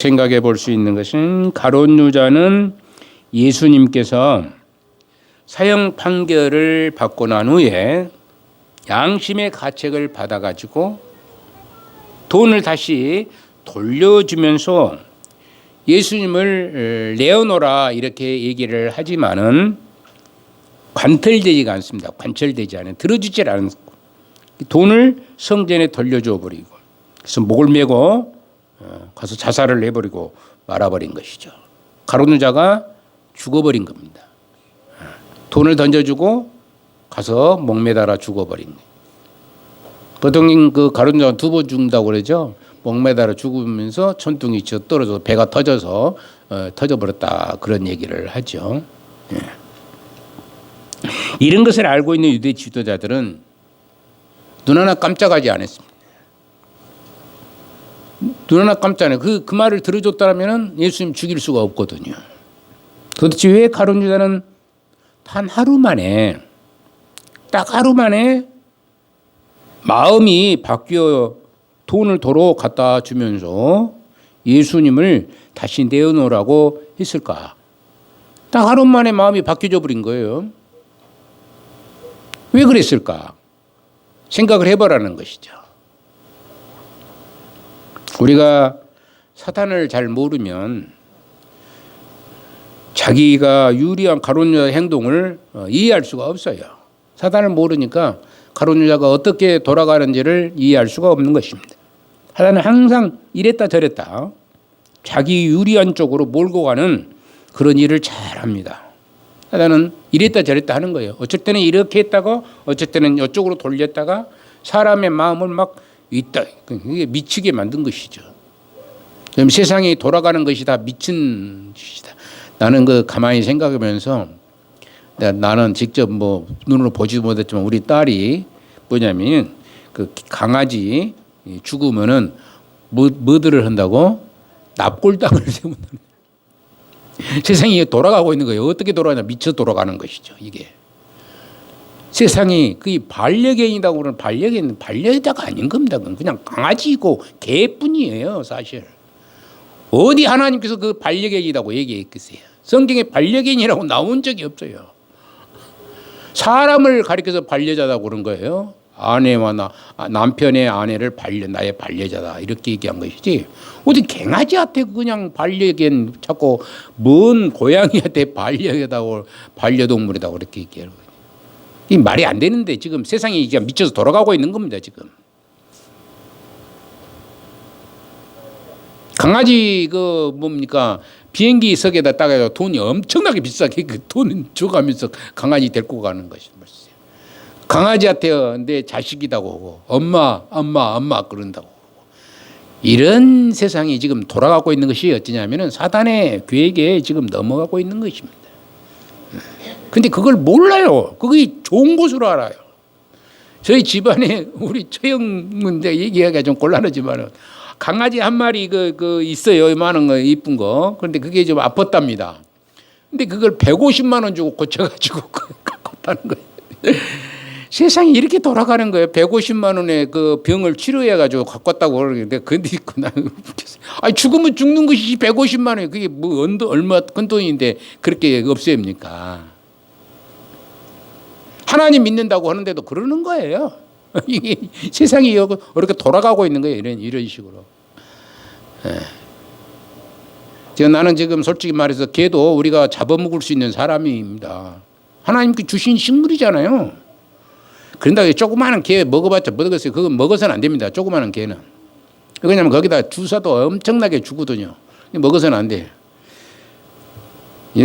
생각해 볼 수 있는 것은 가론 유자는 예수님께서 사형 판결을 받고 난 후에 양심의 가책을 받아 가지고 돈을 다시 돌려주면서 예수님을 내어놓으라 이렇게 얘기를 하지만은 관철되지가 않습니다. 관철되지 않아요. 들어주질 않고 돈을 성전에 돌려줘 버리고 그래서 목을 메고 어, 가서 자살을 해버리고 말아버린 것이죠. 가론유자가 죽어버린 겁니다. 어, 돈을 던져주고 가서 목 매달아 죽어버린. 보통 그 가론유자 두번 죽는다고 그러죠. 목 매달아 죽으면서 천둥이 쳐 떨어져 배가 터져서 어, 터져버렸다 그런 얘기를 하죠. 예. 이런 것을 알고 있는 유대 지도자들은 눈 하나 깜짝하지 않았습니다. 눈 하나 깜짝하네. 그, 그 말을 들어줬다면 예수님 죽일 수가 없거든요. 도대체 왜 가론 유다는 단 하루 만에, 딱 하루 만에 마음이 바뀌어 돈을 도로 갖다 주면서 예수님을 다시 내어놓으라고 했을까? 딱 하루 만에 마음이 바뀌어져 버린 거예요. 왜 그랬을까? 생각을 해보라는 것이죠. 우리가 사탄을 잘 모르면 자기가 유리한 가론유다 행동을 어, 이해할 수가 없어요. 사탄을 모르니까 가론유다가 어떻게 돌아가는지를 이해할 수가 없는 것입니다. 사탄은 항상 이랬다 저랬다 자기 유리한 쪽으로 몰고 가는 그런 일을 잘 합니다. 사탄은 이랬다 저랬다 하는 거예요. 때는 이렇게 했다가 때는 이쪽으로 돌렸다가 사람의 마음을 막 있다. 그게 미치게 만든 것이죠. 그럼 세상이 돌아가는 것이 다 미친 짓이다. 나는 그 가만히 생각하면서 나는 직접 뭐 눈으로 보지도 못했지만 우리 딸이 뭐냐면 그 강아지 죽으면은 뭐, 뭐들을 한다고 납골당을 세운다. 세상이 돌아가고 있는 거예요. 어떻게 돌아가냐 미쳐 돌아가는 것이죠. 이게. 세상이 그 반려견이라고 그러는 반려견은 반려자가 아닌 겁니다. 그냥 강아지고 개뿐이에요, 사실. 어디 하나님께서 그 반려견이라고 얘기했겠어요? 성경에 반려견이라고 나온 적이 없어요. 사람을 가리켜서 반려자라고 그런 거예요. 아내와 나, 남편의 아내를 반려, 나의 반려자다. 이렇게 얘기한 것이지. 어디 갱아지한테 그냥 반려견 자꾸 먼 고양이한테 반려자다고 반려동물이다고 그렇게 얘기하는 거예요. 이 말이 안 되는데 지금 세상이 이제 미쳐서 돌아가고 있는 겁니다 지금. 강아지 그 뭡니까 비행기 석에다 따가지고 돈이 엄청나게 비싸게 그 돈 줘가면서 강아지 데리고 가는 것이 말이에요. 강아지한테 내 자식이라고 하고 엄마 엄마 엄마 그런다고 이런 세상이 지금 돌아가고 있는 것이 어찌냐면은 사단의 계획에 지금 넘어가고 있는 것입니다. 근데 그걸 몰라요. 그게 좋은 것으로 알아요. 저희 집안에 우리 최영문 얘기하기가 좀 곤란하지만은 강아지 한 마리 그, 그 있어요. 이만한 거 이쁜 거. 그런데 그게 좀 아팠답니다. 근데 그걸 150만 원 주고 고쳐가지고 갖고 왔다는 거예요. 세상이 이렇게 돌아가는 거예요. 150만 원에 그 병을 치료해 가지고 갖고 왔다고 그러는데 근데 나는 아니 죽으면 죽는 것이 150만 원이 그게 뭐 얼마 큰 돈인데 그렇게 없애입니까? 하나님 믿는다고 하는데도 그러는 거예요. 세상이 이렇게 돌아가고 있는 거예요. 이런 이런 식으로. 예. 제가 나는 지금 솔직히 말해서 개도 우리가 잡아먹을 수 있는 사람입니다. 하나님께 주신 식물이잖아요. 그런다고 조그마한 개 먹어봤자 먹었어요. 그건 먹어서는 안 됩니다. 조그마한 개는. 왜냐하면 거기다 주사도 엄청나게 주거든요. 먹어서는 안 돼.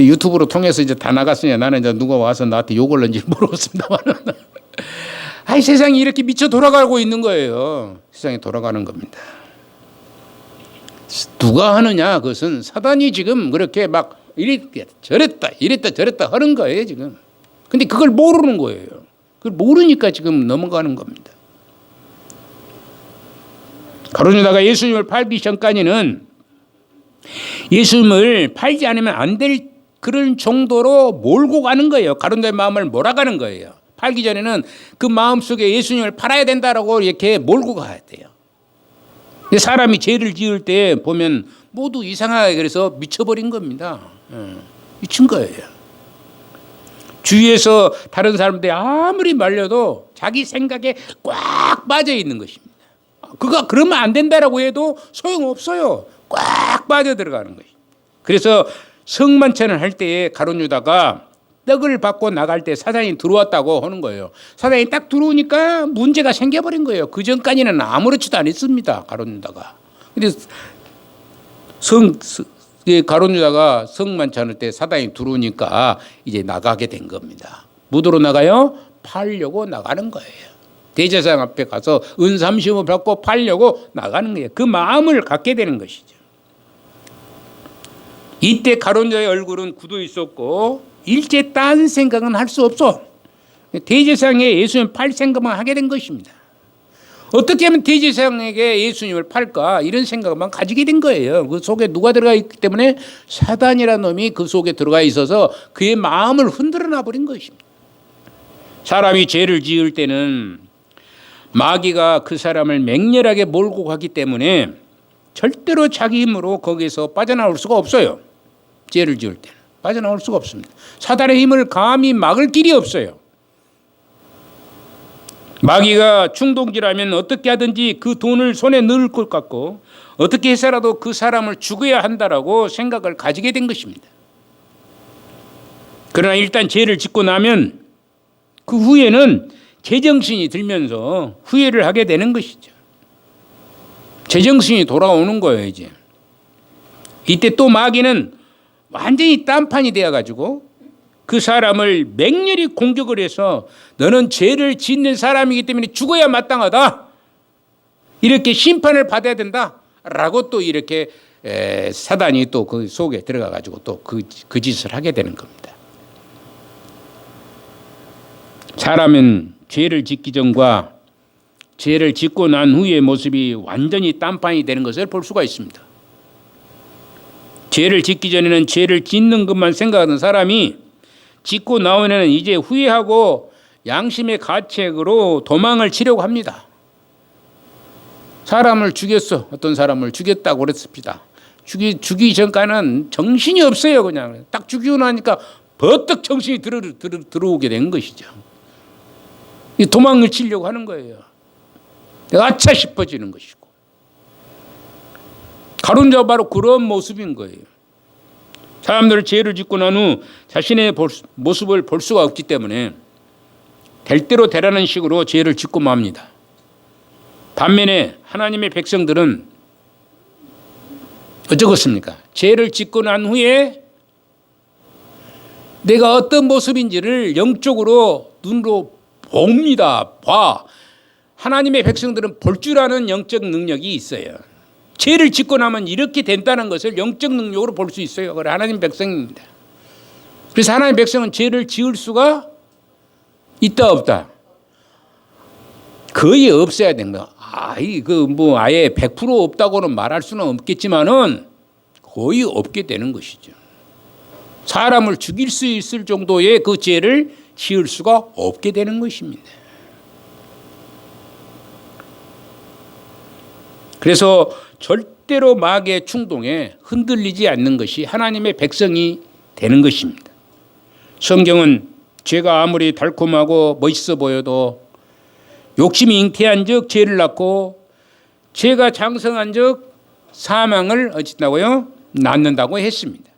유튜브로 통해서 이제 다 나갔으니 나는 이제 누가 와서 나한테 욕을 했는지 모르겠습니다만. 아이 세상이 이렇게 미쳐 돌아가고 있는 거예요. 세상이 돌아가는 겁니다. 누가 하느냐 그것은 사단이 지금 그렇게 막 이랬다 저랬다 이랬다 저랬다 하는 거예요 지금. 근데 그걸 모르는 거예요. 그걸 모르니까 지금 넘어가는 겁니다. 가로유다가 예수님을 팔기 전까지는 예수님을 팔지 않으면 안 될 그런 정도로 몰고 가는 거예요. 가론다의 마음을 몰아가는 거예요. 팔기 전에는 그 마음 속에 예수님을 팔아야 된다라고 이렇게 몰고 가야 돼요. 사람이 죄를 지을 때 보면 모두 이상하게 그래서 미쳐버린 겁니다. 예, 미친 거예요. 주위에서 다른 사람들이 아무리 말려도 자기 생각에 꽉 빠져 있는 것입니다. 그가 그러면 안 된다라고 해도 소용없어요. 꽉 빠져 들어가는 것이. 그래서 성만찬을 할 때에 가론 유다가 떡을 받고 나갈 때 사단이 들어왔다고 하는 거예요. 사단이 딱 들어오니까 문제가 생겨버린 거예요. 그 전까지는 아무렇지도 않았습니다. 가론 유다가. 근데 성 가론 유다가 성만찬할 때 사단이 들어오니까 이제 나가게 된 겁니다. 무도로 나가요? 팔려고 나가는 거예요. 대제사장 앞에 가서 은삼심을 받고 팔려고 나가는 거예요. 그 마음을 갖게 되는 것이죠. 이때 가론자의 얼굴은 굳어 있었고 일제 딴 생각은 할 수 없어. 대제사장에 예수님 팔 생각만 하게 된 것입니다. 어떻게 하면 대제사장에게 예수님을 팔까 이런 생각만 가지게 된 거예요. 그 속에 누가 들어가 있기 때문에 사단이라는 놈이 그 속에 들어가 있어서 그의 마음을 흔들어 놔 버린 것입니다. 사람이 죄를 지을 때는 마귀가 그 사람을 맹렬하게 몰고 가기 때문에 절대로 자기 힘으로 거기서 빠져나올 수가 없어요. 죄를 지을 때는 빠져나올 수가 없습니다. 사단의 힘을 감히 막을 길이 없어요. 마귀가 충동질하면 어떻게 하든지 그 돈을 손에 넣을 것 같고 어떻게 해서라도 그 사람을 죽여야 한다라고 생각을 가지게 된 것입니다. 그러나 일단 죄를 짓고 나면 그 후에는 제정신이 들면서 후회를 하게 되는 것이죠. 제정신이 돌아오는 거예요, 이제. 이때 또 마귀는 완전히 딴판이 되어 가지고 그 사람을 맹렬히 공격을 해서 너는 죄를 짓는 사람이기 때문에 죽어야 마땅하다. 이렇게 심판을 받아야 된다. 라고 또 이렇게 사단이 또 그 속에 들어가 가지고 또그 그 짓을 하게 되는 겁니다. 사람은 죄를 짓기 전과 죄를 짓고 난 후의 모습이 완전히 딴판이 되는 것을 볼 수가 있습니다. 죄를 짓기 전에는 죄를 짓는 것만 생각하는 사람이 짓고 나오면 이제 후회하고 양심의 가책으로 도망을 치려고 합니다. 사람을 죽였어. 어떤 사람을 죽였다고 그랬습니다. 죽이, 죽이 전까지는 정신이 없어요. 그냥 딱 죽이고 나니까 버뜩 정신이 들어, 들어, 들어오게 된 것이죠. 도망을 치려고 하는 거예요. 아차 싶어지는 것이고. 가론자 바로 그런 모습인 거예요. 사람들을 죄를 짓고 난 후 자신의 모습을 볼 수가 없기 때문에 될 대로 되라는 식으로 죄를 짓고 맙니다. 반면에 하나님의 백성들은 어쩌겠습니까? 죄를 짓고 난 후에 내가 어떤 모습인지를 영적으로 눈으로 봅니다. 봐. 하나님의 백성들은 볼 줄 아는 영적 능력이 있어요. 죄를 짓고 나면 이렇게 된다는 것을 영적 능력으로 볼 수 있어요. 그래 하나님 백성입니다. 그래서 하나님 백성은 죄를 지을 수가 있다 없다. 거의 없어야 거. 아이 그뭐 아예 100% 없다고는 말할 수는 없겠지만은 거의 없게 되는 것이죠. 사람을 죽일 수 있을 정도의 그 죄를 지을 수가 없게 되는 것입니다. 그래서 절대로 마귀의 충동에 흔들리지 않는 것이 하나님의 백성이 되는 것입니다. 성경은 죄가 아무리 달콤하고 멋있어 보여도 욕심이 잉태한 적 죄를 낳고 죄가 장성한 적 사망을 어찌다고요? 낳는다고 했습니다.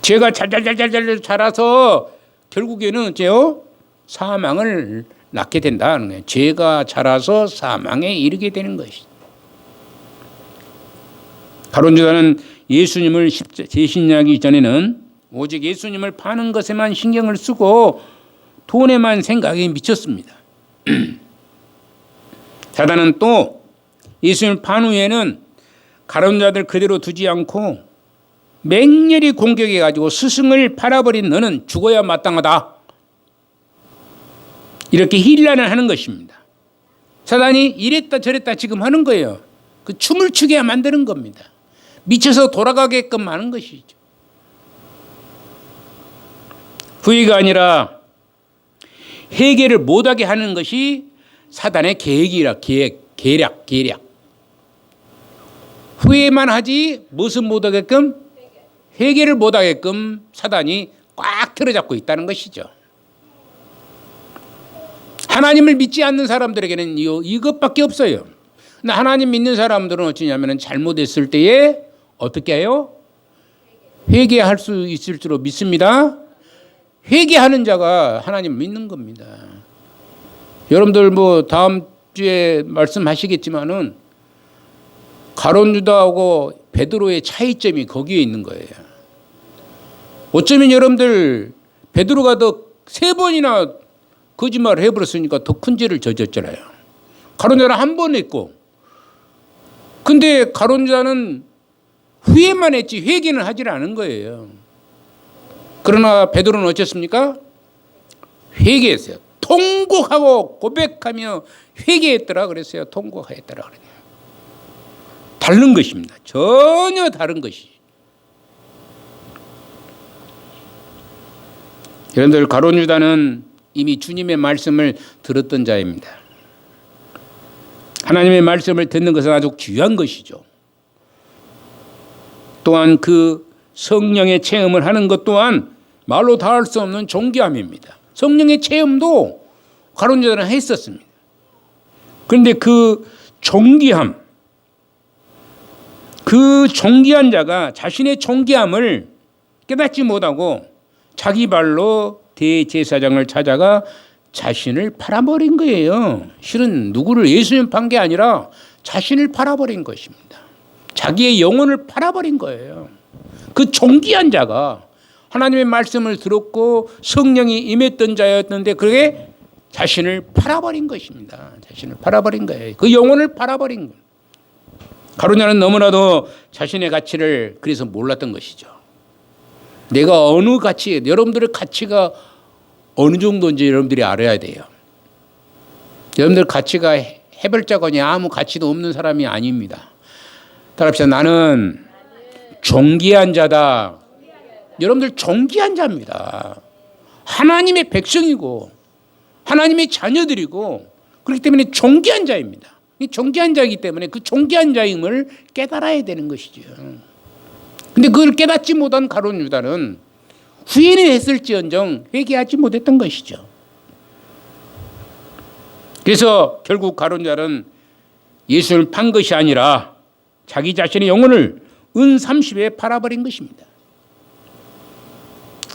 죄가 잘잘잘잘잘 자라서 결국에는 어째요? 사망을 낳게 된다는 거예요. 죄가 자라서 사망에 이르게 되는 것이죠. 가론유다는 예수님을 제신하기 전에는 오직 예수님을 파는 것에만 신경을 쓰고 돈에만 생각이 미쳤습니다. 사단은 또 예수님을 판 후에는 가론자들 그대로 두지 않고 맹렬히 공격해 가지고 스승을 팔아버린 너는 죽어야 마땅하다. 이렇게 힐란을 하는 것입니다. 사단이 이랬다 저랬다 지금 하는 거예요. 그 춤을 추게 만드는 겁니다. 미쳐서 돌아가게끔 하는 것이죠. 후회가 아니라 해결을 못하게 하는 것이 사단의 계획이라 계획, 계략, 계략. 후회만 하지 무슨 못하게끔 회개를 못하게끔 사단이 꽉 틀어잡고 있다는 것이죠. 하나님을 믿지 않는 사람들에게는 이- 이것밖에 없어요. 하나님 믿는 사람들은 어찌냐면 잘못했을 때에 어떻게 해요? 회개할 수 있을 줄로 믿습니다. 회개하는 자가 하나님 믿는 겁니다. 여러분들 뭐 다음 주에 말씀하시겠지만은 가론 유다하고 베드로의 차이점이 거기에 있는 거예요. 어쩌면 여러분들 베드로가 더 세 번이나 거짓말을 해버렸으니까 더 큰 죄를 저졌잖아요. 가론 유다는 한번 했고, 근데 가론 유다는 후회만 했지 회개는 하질 않은 거예요. 그러나 베드로는 어쨌습니까? 회개했어요. 통곡하고 고백하며 회개했더라 그랬어요. 통곡하였더라 그래요. 다른 것입니다. 전혀 다른 것이. 여러분들 가론 유다는 이미 주님의 말씀을 들었던 자입니다. 하나님의 말씀을 듣는 것은 아주 귀한 것이죠. 또한 그 성령의 체험을 하는 것 또한 말로 다 할 수 없는 존귀함입니다. 성령의 체험도 가론 유다는 했었습니다. 그런데 그 존귀함, 그 존귀한 자가 자신의 존귀함을 깨닫지 못하고 자기 발로 대제사장을 찾아가 자신을 팔아버린 거예요. 실은 누구를 예수님 판 게 아니라 자신을 팔아버린 것입니다. 자기의 영혼을 팔아버린 거예요. 그 존귀한 자가 하나님의 말씀을 들었고 성령이 임했던 자였는데 그게 자신을 팔아버린 것입니다. 자신을 팔아버린 거예요. 그 영혼을 팔아버린 거예요. 가로냐는 너무나도 자신의 가치를 그래서 몰랐던 것이죠. 내가 어느 가치, 여러분들의 가치가 어느 정도인지 여러분들이 알아야 돼요. 여러분들 가치가 해벌자거니 아무 가치도 없는 사람이 아닙니다. 따라합시다. 나는 존귀한 자다. 여러분들 존귀한 자입니다. 하나님의 백성이고 하나님의 자녀들이고 그렇기 때문에 존귀한 자입니다. 이 존귀한 자이기 때문에 그 존귀한 자임을 깨달아야 되는 것이죠. 근데 그걸 깨닫지 못한 가론 유다는 후회는 했을지언정 회개하지 못했던 것이죠. 그래서 결국 가론 유다는 예수를 판 것이 아니라 자기 자신의 영혼을 은 30에 팔아버린 것입니다.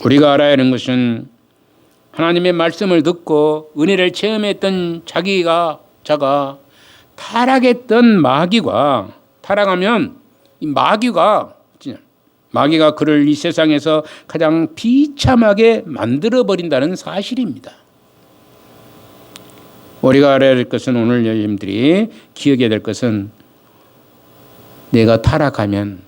우리가 알아야 하는 것은 하나님의 말씀을 듣고 은혜를 체험했던 자기가 자가 타락했던 마귀가 타락하면 이 마귀가 마귀가 그를 이 세상에서 가장 비참하게 만들어 버린다는 사실입니다. 우리가 알아야 될 것은 오늘 여러분들이 기억해야 될 것은 내가 타락하면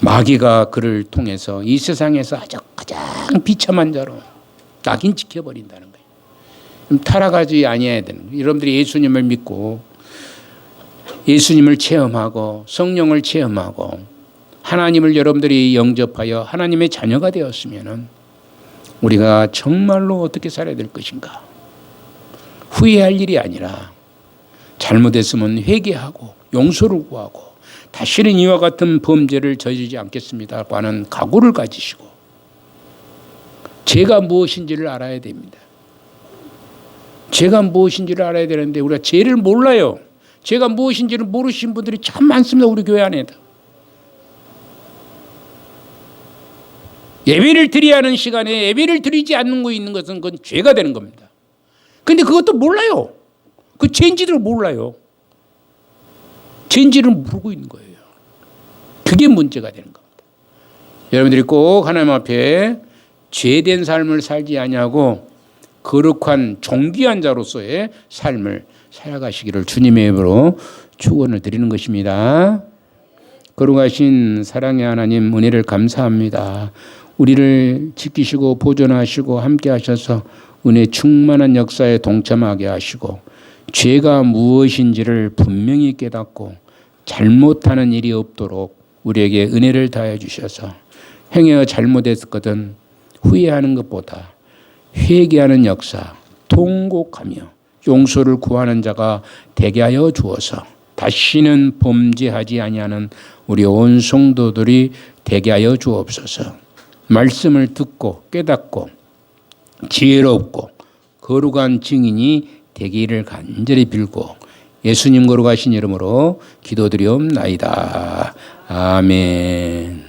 마귀가 그를 통해서 이 세상에서 아주 가장 비참한 자로 낙인시켜 버린다는 거예요. 타락하지 아니해야 되는 거예요. 여러분들이 예수님을 믿고 예수님을 체험하고 성령을 체험하고 하나님을 여러분들이 영접하여 하나님의 자녀가 되었으면은 우리가 정말로 어떻게 살아야 될 것인가? 후회할 일이 아니라 잘못했으면 회개하고 용서를 구하고 다시는 이와 같은 범죄를 저지르지 않겠습니다고 하는 각오를 가지시고 죄가 무엇인지를 알아야 됩니다. 죄가 무엇인지를 알아야 되는데 우리가 죄를 몰라요. 죄가 무엇인지를 모르신 분들이 참 많습니다. 우리 교회 안에도. 예배를 드려야 하는 시간에 예배를 드리지 않는 거 있는 것은 그건 죄가 되는 겁니다. 근데 그것도 몰라요. 그 죄인지를 몰라요. 죄인지를 모르고 있는 거예요. 그게 문제가 되는 겁니다. 여러분들이 꼭 하나님 앞에 죄된 삶을 살지 아니하고 거룩한 존귀한 자로서의 삶을 살아가시기를 주님의 이름으로 축원을 드리는 것입니다. 거룩하신 사랑의 하나님 은혜를 감사합니다. 우리를 지키시고 보존하시고 함께 하셔서 은혜 충만한 역사에 동참하게 하시고 죄가 무엇인지를 분명히 깨닫고 잘못하는 일이 없도록 우리에게 은혜를 다해 주셔서 행여 잘못했거든 후회하는 것보다 회개하는 역사, 통곡하며 용서를 구하는 자가 되게 하여 주어서 다시는 범죄하지 아니하는 우리 온 성도들이 되게 하여 주옵소서. 말씀을 듣고 깨닫고 지혜롭고 거룩한 증인이 되기를 간절히 빌고 예수님 거룩하신 이름으로 기도드리옵나이다. 아멘.